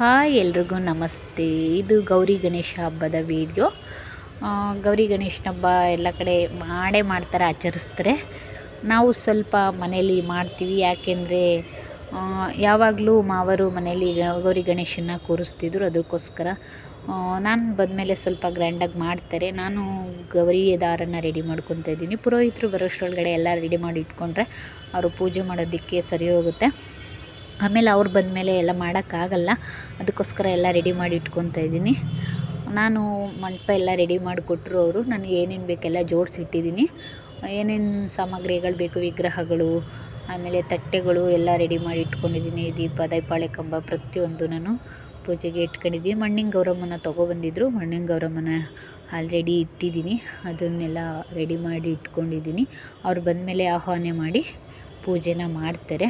Hi ಎಲ್ರಿಗೂ ನಮಸ್ತೆ. ಇದು ಗೌರಿ ಗಣೇಶ ಹಬ್ಬದ ವಿಡಿಯೋ. ಗೌರಿ ಗಣೇಶನ ಹಬ್ಬ ಎಲ್ಲ ಕಡೆ ಮಾಡೇ ಮಾಡ್ತಾರೆ, ಆಚರಿಸ್ತಾರೆ. ನಾವು ಸ್ವಲ್ಪ ಮನೇಲಿ ಮಾಡ್ತೀವಿ. ಯಾಕೆಂದರೆ ಯಾವಾಗಲೂ ಮಾವರು ಮನೇಲಿ ಗೌರಿ ಗಣೇಶನ ಕೂರಿಸ್ತಿದ್ರು. ಅದಕ್ಕೋಸ್ಕರ ನಾನು ಬಂದಮೇಲೆ ಸ್ವಲ್ಪ ಗ್ರ್ಯಾಂಡಾಗಿ ಮಾಡ್ತಾರೆ. ನಾನು ಗೌರಿ ದಾರನ ರೆಡಿ ಮಾಡ್ಕೊತಾ ಇದ್ದೀನಿ. ಪುರೋಹಿತರು ಬರೋಷ್ಟರೊಳಗಡೆ ಎಲ್ಲ ರೆಡಿ ಮಾಡಿ ಇಟ್ಕೊಂಡ್ರೆ, ಅವರು ಪೂಜೆ ಮಾಡೋದಕ್ಕೆ ಸರಿ ಹೋಗುತ್ತೆ. ಆಮೇಲೆ ಅವ್ರು ಬಂದಮೇಲೆ ಎಲ್ಲ ಮಾಡೋಕ್ಕಾಗಲ್ಲ. ಅದಕ್ಕೋಸ್ಕರ ಎಲ್ಲ ರೆಡಿ ಮಾಡಿ ಇಟ್ಕೊತಾ ಇದ್ದೀನಿ. ನಾನು ಮಂಟಪ ಎಲ್ಲ ರೆಡಿ ಮಾಡಿಕೊಟ್ರು ಅವರು. ನನಗೆ ಏನೇನು ಬೇಕೆಲ್ಲ ಜೋಡಿಸಿಟ್ಟಿದ್ದೀನಿ. ಏನೇನು ಸಾಮಗ್ರಿಗಳು ಬೇಕು, ವಿಗ್ರಹಗಳು, ಆಮೇಲೆ ತಟ್ಟೆಗಳು ಎಲ್ಲ ರೆಡಿ ಮಾಡಿ ಇಟ್ಕೊಂಡಿದ್ದೀನಿ. ದೀಪ ದೈಪಾಳೆ ಕಂಬ ಪ್ರತಿಯೊಂದು ನಾನು ಪೂಜೆಗೆ ಇಟ್ಕೊಂಡಿದ್ದೀನಿ. ಮಣ್ಣಿನ ಗೌರಮ್ಮನ ತೊಗೊಬಂದಿದ್ರು. ಮಣ್ಣಿನ ಗೌರಮ್ಮನ ಆಲ್ರೆಡಿ ಇಟ್ಟಿದ್ದೀನಿ. ಅದನ್ನೆಲ್ಲ ರೆಡಿ ಮಾಡಿ ಇಟ್ಕೊಂಡಿದ್ದೀನಿ. ಅವ್ರು ಬಂದಮೇಲೆ ಆಹ್ವಾನ ಮಾಡಿ ಪೂಜೆನ ಮಾಡ್ತಾರೆ.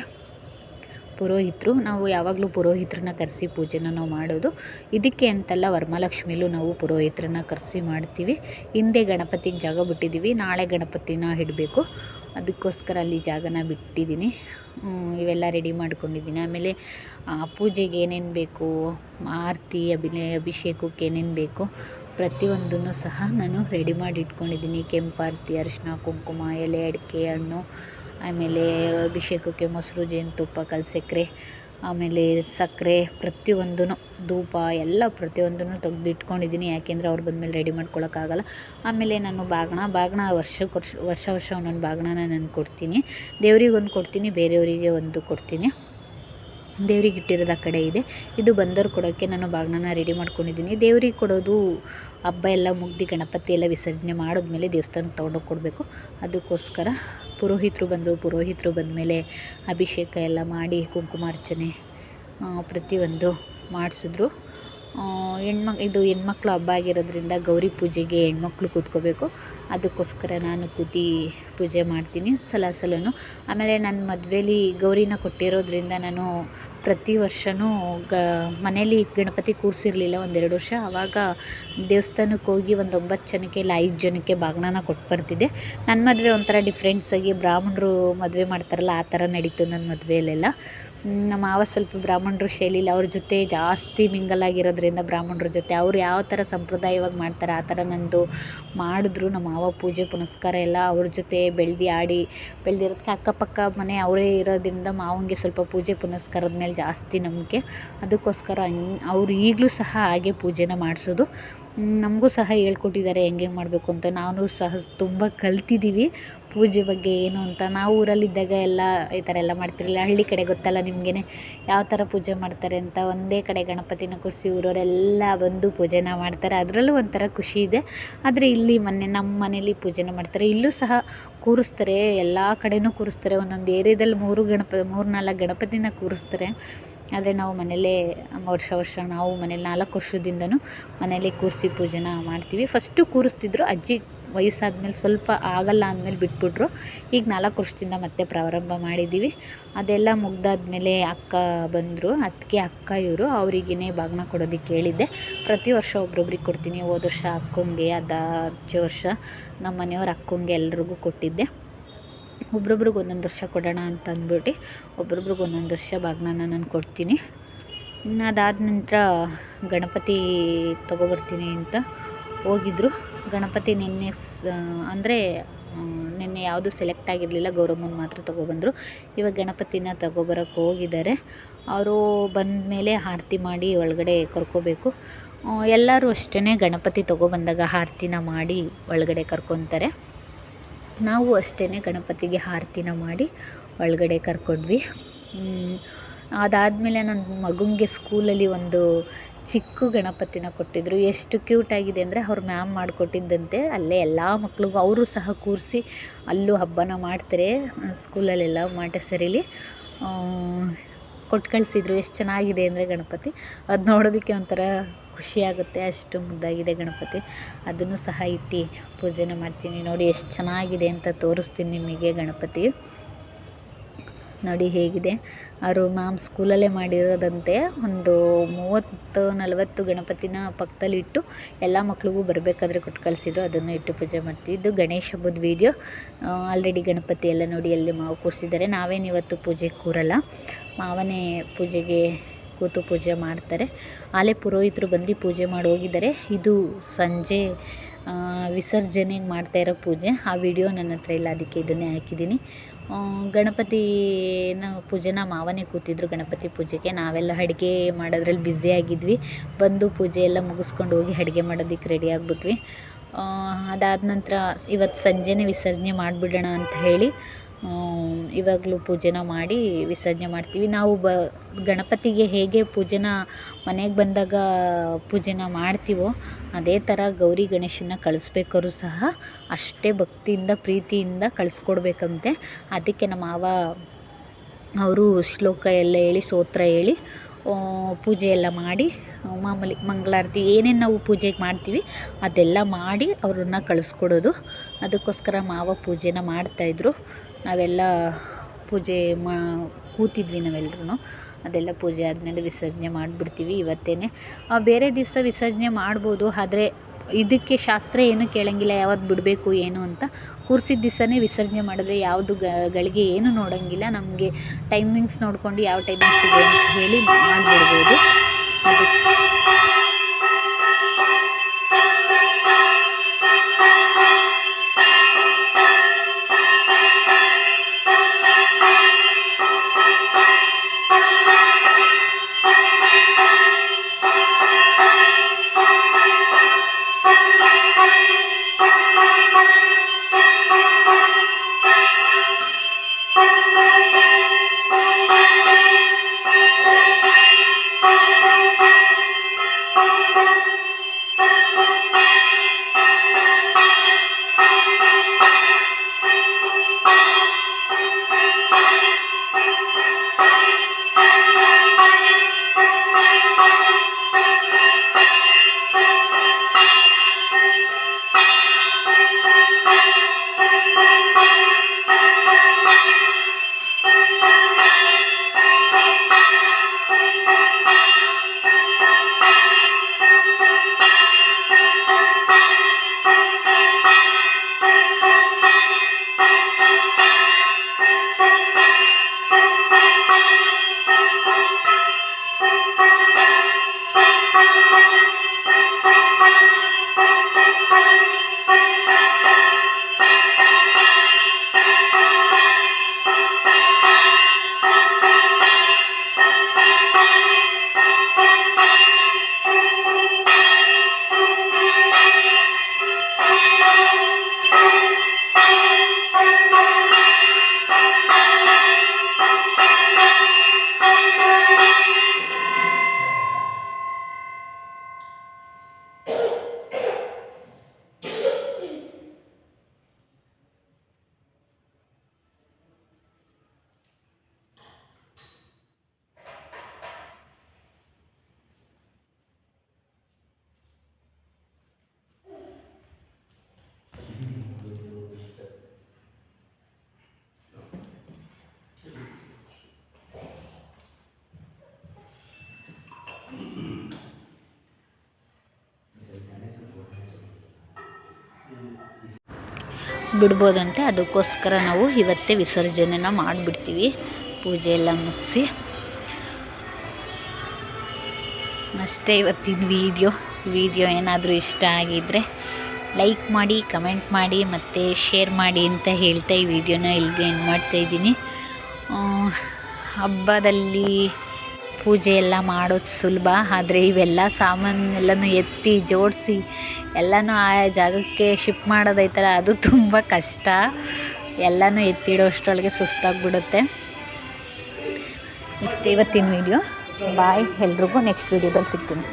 ಪುರೋಹಿತರು, ನಾವು ಯಾವಾಗಲೂ ಪುರೋಹಿತರನ್ನ ಕರೆಸಿ ಪೂಜೆನ ನಾವು ಮಾಡೋದು. ಇದಕ್ಕೆ ಅಂತಲ್ಲ ವರಮಹಾಲಕ್ಷ್ಮಿಲೂ ನಾವು ಪುರೋಹಿತರನ್ನ ಕರೆಸಿ ಮಾಡ್ತೀವಿ. ಹಿಂದೆ ಗಣಪತಿಗೆ ಜಾಗ ಬಿಟ್ಟಿದ್ದೀವಿ, ನಾಳೆ ಗಣಪತಿನ ಇಡಬೇಕು. ಅದಕ್ಕೋಸ್ಕರ ಅಲ್ಲಿ ಜಾಗನ ಬಿಟ್ಟಿದ್ದೀನಿ. ಇವೆಲ್ಲ ರೆಡಿ ಮಾಡ್ಕೊಂಡಿದ್ದೀನಿ. ಆಮೇಲೆ ಪೂಜೆಗೆ ಏನೇನು ಬೇಕು, ಆರತಿ, ಅಭಿನಯ, ಅಭಿಷೇಕಕ್ಕೆ ಏನೇನು ಬೇಕು, ಪ್ರತಿಯೊಂದನ್ನು ಸಹ ನಾನು ರೆಡಿ ಮಾಡಿ ಇಟ್ಕೊಂಡಿದ್ದೀನಿ ಕೆಂಪಾರತಿ ಅರಿಶಿನ ಕುಂಕುಮ, ಎಲೆ, ಅಡಿಕೆ, ಹಣ್ಣು ಆಮೇಲೆ ಅಭಿಷೇಕಕ್ಕೆ ಮೊಸರು, ಜೇನುತುಪ್ಪ ಕಲ್ಸಕ್ರೆ, ಆಮೇಲೆ ಸಕ್ಕರೆ ಪ್ರತಿಯೊಂದೂ ಧೂಪ, ಎಲ್ಲ ಪ್ರತಿಯೊಂದೂ ತೆಗ್ದಿಟ್ಕೊಂಡಿದ್ದೀನಿ. ಯಾಕೆಂದರೆ ಅವ್ರು ಬಂದಮೇಲೆ ರೆಡಿ ಮಾಡ್ಕೊಳ್ಳೋಕ್ಕಾಗಲ್ಲ ಆಮೇಲೆ ನಾನು ಬಾಗಣ ಬಾಗಣ ವರ್ಷಕ್ಕೆ ವರ್ಷ ವರ್ಷ ವರ್ಷ ಒಂದೊಂದು ಬಾಗಣನ ನಾನು ಕೊಡ್ತೀನಿ. ದೇವ್ರಿಗೆ ಒಂದು ಕೊಡ್ತೀನಿ, ಬೇರೆಯವರಿಗೆ ಒಂದು ಕೊಡ್ತೀನಿ. ದೇವ್ರಿಗೆ ಇಟ್ಟಿರೋದು ಆ ಕಡೆ ಇದೆ. ಇದು ಬಂದವ್ರು ಕೊಡೋಕ್ಕೆ ನಾನು ಬಾಗಿಣನ ರೆಡಿ ಮಾಡ್ಕೊಂಡಿದ್ದೀನಿ. ದೇವ್ರಿಗೆ ಕೊಡೋದು ಹಬ್ಬ ಎಲ್ಲ ಮುಗ್ದು ಗಣಪತಿ ಎಲ್ಲ ವಿಸರ್ಜನೆ ಮಾಡಿದ್ಮೇಲೆ ದೇವಸ್ಥಾನಕ್ಕೆ ತೊಗೊಂಡೋಗಿ ಕೊಡಬೇಕು. ಅದಕ್ಕೋಸ್ಕರ ಪುರೋಹಿತರು ಬಂದರು. ಪುರೋಹಿತರು ಬಂದಮೇಲೆ ಅಭಿಷೇಕ ಎಲ್ಲ ಮಾಡಿ ಕುಂಕುಮಾರ್ಚನೆ ಪ್ರತಿಯೊಂದು ಮಾಡಿಸಿದ್ರು. ಹೆಣ್ಮಕ್, ಇದು ಹೆಣ್ಮಕ್ಳು ಹಬ್ಬ ಆಗಿರೋದ್ರಿಂದ ಗೌರಿ ಪೂಜೆಗೆ ಹೆಣ್ಮಕ್ಳು ಕೂತ್ಕೋಬೇಕು. ಅದಕ್ಕೋಸ್ಕರ ನಾನು ಕೂತಿ ಪೂಜೆ ಮಾಡ್ತೀನಿ. ಸಲ ಸಲನು ಆಮೇಲೆ ನನ್ನ ಮದುವೆಲಿ ಗೌರಿನ ಕೊಟ್ಟಿರೋದ್ರಿಂದ ನಾನು ಪ್ರತಿ ವರ್ಷವೂ ಗ ಮನೇಲಿ ಗಣಪತಿ ಕೂರಿಸಿರ್ಲಿಲ್ಲ ಒಂದೆರಡು ವರ್ಷ. ಆವಾಗ ದೇವಸ್ಥಾನಕ್ಕೆ ಹೋಗಿ ಒಂದು ಒಂಬತ್ತು ಜನಕ್ಕೆ ಇಲ್ಲ ಐದು ಜನಕ್ಕೆ ಬಾಗಿಣನ ಕೊಟ್ಟು ಬರ್ತಿದ್ದೆ. ನನ್ನ ಮದುವೆ ಒಂಥರ ಡಿಫ್ರೆನ್ಸಾಗಿ ಬ್ರಾಹ್ಮಣರು ಮದುವೆ ಮಾಡ್ತಾರಲ್ಲ, ಆ ಥರ ನಡೀತು ನನ್ನ ಮದುವೆಯಲ್ಲೆಲ್ಲ. ನಮ್ಮ ಮಾವ ಸ್ವಲ್ಪ ಬ್ರಾಹ್ಮಣರು ಶೈಲಿಲಿ, ಅವ್ರ ಜೊತೆ ಜಾಸ್ತಿ ಮಿಂಗಲ್ ಆಗಿರೋದ್ರಿಂದ ಬ್ರಾಹ್ಮಣರ ಜೊತೆ ಅವ್ರು ಯಾವ ಥರ ಸಂಪ್ರದಾಯವಾಗಿ ಮಾಡ್ತಾರೆ, ಆ ಥರ ನಂದು ಮಾಡಿದ್ರು. ನಮ್ಮ ಮಾವ ಪೂಜೆ, ಪುನಸ್ಕಾರ ಎಲ್ಲ ಅವ್ರ ಜೊತೆ ಬೆಳ್ದು ಆಡಿ, ಬೆಳೆದಿರೋದಕ್ಕೆ ಅಕ್ಕಪಕ್ಕ ಮನೆ ಅವರೇ ಇರೋದ್ರಿಂದ ಮಾವಂಗೆ ಸ್ವಲ್ಪ ಪೂಜೆ, ಪುನಸ್ಕಾರದ ಮೇಲೆ ಜಾಸ್ತಿ ನಂಬಿಕೆ. ಅದಕ್ಕೋಸ್ಕರ ಅವರು ಈಗಲೂ ಸಹ ಹಾಗೆ ಪೂಜೆನ ಮಾಡಿಸೋದು. ನಮಗೂ ಸಹ ಹೇಳ್ಕೊಟ್ಟಿದ್ದಾರೆ, ಹೆಂಗೆ ಮಾಡಬೇಕು ಅಂತ. ನಾನು ಸಹ ತುಂಬ ಕಲ್ತಿದ್ದೀವಿ ಪೂಜೆ ಬಗ್ಗೆ ಏನು ಅಂತ, ನಾವು ಊರಲ್ಲಿದ್ದಾಗ ಎಲ್ಲ ಈ ಥರ ಎಲ್ಲ ಮಾಡ್ತಿರಲಿಲ್ಲ. ಹಳ್ಳಿ ಕಡೆ ಗೊತ್ತಲ್ಲ ನಿಮಗೇ ಯಾವ ಥರ ಪೂಜೆ ಮಾಡ್ತಾರೆ ಅಂತ ಒಂದೇ ಕಡೆ ಗಣಪತಿನ ಕೂರಿಸಿ ಊರವರೆಲ್ಲ ಬಂದು ಪೂಜೆನ ಮಾಡ್ತಾರೆ. ಅದರಲ್ಲೂ ಒಂಥರ ಖುಷಿ ಇದೆ. ಆದರೆ ಇಲ್ಲಿ ಮೊನ್ನೆ ನಮ್ಮ ಮನೇಲಿ ಪೂಜೆನ ಮಾಡ್ತಾರೆ. ಇಲ್ಲೂ ಸಹ ಕೂರಿಸ್ತಾರೆ, ಎಲ್ಲ ಕಡೆಯೂ ಕೂರಿಸ್ತಾರೆ. ಒಂದೊಂದು ಏರಿಯಾದಲ್ಲಿ ಮೂರು ಗಣಪ ಮೂರು ನಾಲ್ಕು ಗಣಪತಿನ ಕೂರಿಸ್ತಾರೆ. ಆದರೆ ನಾವು ಮನೆಯಲ್ಲೇ ವರ್ಷ ವರ್ಷ ನಾವು ಮನೇಲಿ ನಾಲ್ಕು ವರ್ಷದಿಂದನೂ ಮನೇಲಿ ಕೂರಿಸಿ ಪೂಜೆನ ಮಾಡ್ತೀವಿ. ಫಸ್ಟು ಕೂರಿಸ್ತಿದ್ರು ಅಜ್ಜಿ ವಯಸ್ಸಾದ್ಮೇಲೆ ಸ್ವಲ್ಪ ಆಗಲ್ಲ ಅಂದಮೇಲೆ ಬಿಟ್ಬಿಟ್ರು. ಈಗ ನಾಲ್ಕು ವರ್ಷದಿಂದ ಮತ್ತೆ ಪ್ರಾರಂಭ ಮಾಡಿದ್ದೀವಿ. ಅದೆಲ್ಲ ಮುಗ್ದಾದ್ಮೇಲೆ ಅಕ್ಕ ಬಂದರು. ಅದಕ್ಕೆ ಅಕ್ಕ ಇವರು ಅವರಿಗೇ ಬಾಗ್ನ ಕೊಡೋದಕ್ಕೆ ಕೇಳಿದ್ದೆ ಪ್ರತಿ ವರ್ಷ ಒಬ್ರೊಬ್ರಿಗೆ ಕೊಡ್ತೀನಿ. ಹೋದ ವರ್ಷ ಅಕ್ಕಂಗೆ, ಅದ ಹಚ್ಚ ವರ್ಷ ನಮ್ಮ ಮನೆಯವ್ರ ಅಕ್ಕಂಗೆ ಎಲ್ರಿಗೂ ಕೊಟ್ಟಿದ್ದೆ. ಒಬ್ರೊಬ್ರಿಗೆ ಒಂದೊಂದು ವರ್ಷ ಕೊಡೋಣ ಅಂತ ಅಂದ್ಬಿಟ್ಟು ಒಬ್ರೊಬ್ರಿಗೆ ಒಂದೊಂದು ವರ್ಷ ಬಾಗ್ನ ನಾನು ಕೊಡ್ತೀನಿ. ಅದಾದ ನಂತರ ಗಣಪತಿ ತೊಗೊಬರ್ತೀನಿ ಅಂತ ಹೋಗಿದ್ರು. ಗಣಪತಿ ನಿನ್ನೆ ಅಂದರೆ ನಿನ್ನೆ ಯಾವುದು ಸೆಲೆಕ್ಟ್ ಆಗಿರಲಿಲ್ಲ, ಗೌರಮ್ಮನ ಮಾತ್ರ ತೊಗೊಬಂದರು. ಇವಾಗ ಗಣಪತಿನ ತಗೊಬರೋಕ್ಕೆ ಹೋಗಿದ್ದಾರೆ. ಅವರು ಬಂದ ಮೇಲೆ ಆರತಿ ಮಾಡಿ ಒಳಗಡೆ ಕರ್ಕೋಬೇಕು. ಎಲ್ಲರೂ ಅಷ್ಟೇ ಗಣಪತಿ ತೊಗೊಬಂದಾಗ ಆರತಿನ ಮಾಡಿ ಒಳಗಡೆ ಕರ್ಕೊತಾರೆ. ನಾವು ಅಷ್ಟೇ ಗಣಪತಿಗೆ ಆರತಿನ ಮಾಡಿ ಒಳಗಡೆ ಕರ್ಕೊಂಡ್ವಿ. ಅದಾದಮೇಲೆ ನನ್ನ ಮಗನಿಗೆ ಸ್ಕೂಲಲ್ಲಿ ಒಂದು ಚಿಕ್ಕ ಗಣಪತಿನ ಕೊಟ್ಟಿದ್ದರು ಎಷ್ಟು ಕ್ಯೂಟಾಗಿದೆ ಅಂದರೆ ಅವ್ರು ಮ್ಯಾಮ್ ಮಾಡಿಕೊಟ್ಟಿದ್ದಂತೆ. ಅಲ್ಲೇ ಎಲ್ಲ ಮಕ್ಕಳಿಗೂ ಅವರು ಸಹ ಕೂರಿಸಿ ಅಲ್ಲೂ ಹಬ್ಬನ ಮಾಡ್ತಾರೆ. ಸ್ಕೂಲಲ್ಲೆಲ್ಲ ಮಾಂಟೆಸರಿಲಿ ಕೊಟ್ಟು ಕಳಿಸಿದ್ರು ಎಷ್ಟು ಚೆನ್ನಾಗಿದೆ ಅಂದರೆ ಗಣಪತಿ. ಅದು ನೋಡೋದಕ್ಕೆ ಒಂಥರ ಖುಷಿಯಾಗುತ್ತೆ ಅಷ್ಟು ಮುದ್ದಾಗಿದೆ ಗಣಪತಿ. ಅದನ್ನು ಸಹ ಇಟ್ಟು ಪೂಜೆನ ಮಾಡ್ತೀನಿ ನೋಡಿ. ಎಷ್ಟು ಚೆನ್ನಾಗಿದೆ ಅಂತ ತೋರಿಸ್ತೀನಿ ನಿಮಗೆ ಗಣಪತಿ. ನೋಡಿ ಹೇಗಿದೆ. ಅವರು ಮ್ಯಾಮ್ ಸ್ಕೂಲಲ್ಲೇ ಮಾಡಿರೋದಂತೆ ಒಂದು ಮೂವತ್ತು ನಲವತ್ತು ಗಣಪತಿನ ಪಕ್ಕದಲ್ಲಿಟ್ಟು ಎಲ್ಲ ಮಕ್ಳಿಗೂ ಬರಬೇಕಾದ್ರೆ ಕೊಟ್ಟು ಕಳಿಸಿದ್ರು. ಅದನ್ನು ಇಟ್ಟು ಪೂಜೆ ಮಾಡ್ತೀವಿ. ಇದು ಗಣೇಶ ಹಬ್ಬದ ವೀಡಿಯೋ. ಆಲ್ರೆಡಿ ಗಣಪತಿ ಎಲ್ಲ ನೋಡಿ ಅಲ್ಲಿ ಮಾವು ಕೂರಿಸಿದ್ದಾರೆ. ನಾವೇನು ಇವತ್ತು ಪೂಜೆಗೆ ಕೂರಲ್ಲ. ಮಾವನೇ ಪೂಜೆಗೆ ಕೂತು ಪೂಜೆ ಮಾಡ್ತಾರೆ. ಆಲೆ ಪುರೋಹಿತರು ಬಂದು ಪೂಜೆ ಮಾಡಿ ಹೋಗಿದ್ದಾರೆ. ಇದು ಸಂಜೆ ವಿಸರ್ಜನೆಗೆ ಮಾಡ್ತಾ ಇರೋ ಪೂಜೆ. ಆ ವಿಡಿಯೋ ನನ್ನ ಹತ್ರ ಇಲ್ಲ. ಅದಕ್ಕೆ ಇದನ್ನೇ ಹಾಕಿದ್ದೀನಿ. ಗಣಪತಿನ ಪೂಜೆನ ಮಾವನೇ ಕೂತಿದ್ರು ಗಣಪತಿ ಪೂಜೆಗೆ. ನಾವೆಲ್ಲ ಅಡುಗೆ ಮಾಡೋದ್ರಲ್ಲಿ ಬ್ಯುಸಿ ಆಗಿದ್ವಿ. ಬಂದು ಪೂಜೆ ಎಲ್ಲ ಮುಗಿಸ್ಕೊಂಡು ಹೋಗಿ ಅಡುಗೆ ಮಾಡೋದಕ್ಕೆ ರೆಡಿ ಆಗಿಬಿಟ್ವಿ. ಅದಾದ ನಂತರ ಇವತ್ತು ಸಂಜೆನೇ ವಿಸರ್ಜನೆ ಮಾಡಿಬಿಡೋಣ ಅಂತ ಹೇಳಿ ಇವಾಗಲೂ ಪೂಜೆನ ಮಾಡಿ ವಿಸರ್ಜನೆ ಮಾಡ್ತೀವಿ. ನಾವು ಬ, ಗಣಪತಿಗೆ ಹೇಗೆ ಪೂಜೆನ, ಮನೆಗೆ ಬಂದಾಗ ಪೂಜೆನ ಮಾಡ್ತೀವೋ ಅದೇ ಥರ ಗೌರಿ ಗಣೇಶನ ಕಳಿಸ್ಬೇಕಾದ್ರೂ ಸಹ ಅಷ್ಟೇ ಭಕ್ತಿಯಿಂದ, ಪ್ರೀತಿಯಿಂದ ಕಳಿಸ್ಕೊಡ್ಬೇಕಂತೆ. ಅದಕ್ಕೆ ನಮ್ಮ ಮಾವ ಅವರು ಶ್ಲೋಕ ಎಲ್ಲ ಹೇಳಿ, ಸೋತ್ರ ಹೇಳಿ ಪೂಜೆ ಎಲ್ಲ ಮಾಡಿ, ಮಾಮೂಲಿ ಮಂಗಳಾರತಿ ಏನೇನು ನಾವು ಪೂಜೆಗೆ ಮಾಡ್ತೀವಿ ಅದೆಲ್ಲ ಮಾಡಿ ಅವ್ರನ್ನ ಕಳಿಸ್ಕೊಡೋದು. ಅದಕ್ಕೋಸ್ಕರ ಮಾವ ಪೂಜೆನ ಮಾಡ್ತಾಯಿದ್ರು ನಾವೆಲ್ಲ ಪೂಜೆ ಮಾ, ಕೂತಿದ್ವಿ ನಾವೆಲ್ಲರೂ ಅದೆಲ್ಲ ಪೂಜೆ ಆದಮೇಲೆ ವಿಸರ್ಜನೆ ಮಾಡಿಬಿಡ್ತೀವಿ ಇವತ್ತೇ ಬೇರೆ ದಿವಸ ವಿಸರ್ಜನೆ ಮಾಡ್ಬೋದು, ಆದರೆ ಇದಕ್ಕೆ ಶಾಸ್ತ್ರ ಏನು ಕೇಳಂಗಿಲ್ಲ ಯಾವತ್ತು ಬಿಡಬೇಕು, ಏನು ಅಂತ. ಕೂರಿಸಿದ ದಿವಸನೇ ವಿಸರ್ಜನೆ ಮಾಡಿದ್ರೆ ಯಾವುದು ಗಳಿಗೆ ಏನು ನೋಡೋಂಗಿಲ್ಲ. ನಮಗೆ ಟೈಮಿಂಗ್ಸ್ ನೋಡ್ಕೊಂಡು ಯಾವ ಟೈಮಿಂಗ್ಸ್ ಇದೆ ಅಂತ ಹೇಳಿ ಮಾಡಿಬಿಡ್ಬೋದು. ಅದಕ್ಕೆ ಬಿಡ್ಬೋದಂತೆ. ಅದಕ್ಕೋಸ್ಕರ ನಾವು ಇವತ್ತೇ ವಿಸರ್ಜನೆನ ಮಾಡಿಬಿಡ್ತೀವಿ. ಪೂಜೆ ಎಲ್ಲ ಮುಗಿಸಿ. ಅಷ್ಟೇ ಇವತ್ತಿನ ವೀಡಿಯೋ. ವೀಡಿಯೋ ಏನಾದರೂ ಇಷ್ಟ ಆಗಿದ್ದರೆ ಲೈಕ್ ಮಾಡಿ, ಕಮೆಂಟ್ ಮಾಡಿ, ಮತ್ತು ಶೇರ್ ಮಾಡಿ ಅಂತ ಹೇಳ್ತಾ ಈ ವಿಡಿಯೋನ ಇಲ್ಲಿಗೆ ಏನು ಮಾಡ್ತಾಯಿದ್ದೀನಿ ಹಬ್ಬದಲ್ಲಿ ಪೂಜೆ ಎಲ್ಲ ಮಾಡೋದು ಸುಲಭ, ಆದರೆ ಇವೆಲ್ಲ ಸಾಮಾನೆಲ್ಲನೂ ಎತ್ತಿ ಜೋಡಿಸಿ ಎಲ್ಲನೂ ಆ ಜಾಗಕ್ಕೆ ಶಿಫ್ಟ್ ಮಾಡೋದೈತಲ್ಲ, ಅದು ತುಂಬ ಕಷ್ಟ. ಎಲ್ಲನೂ ಎತ್ತಿಡೋಷ್ಟರೊಳಗೆ ಸುಸ್ತಾಗ್ಬಿಡುತ್ತೆ. ಇಷ್ಟು ಇವತ್ತಿನ ವೀಡಿಯೋ ಬಾಯ್ ಎಲ್ರಿಗೂ ನೆಕ್ಸ್ಟ್ ವೀಡಿಯೋದಲ್ಲಿ ಸಿಗ್ತೀನಿ.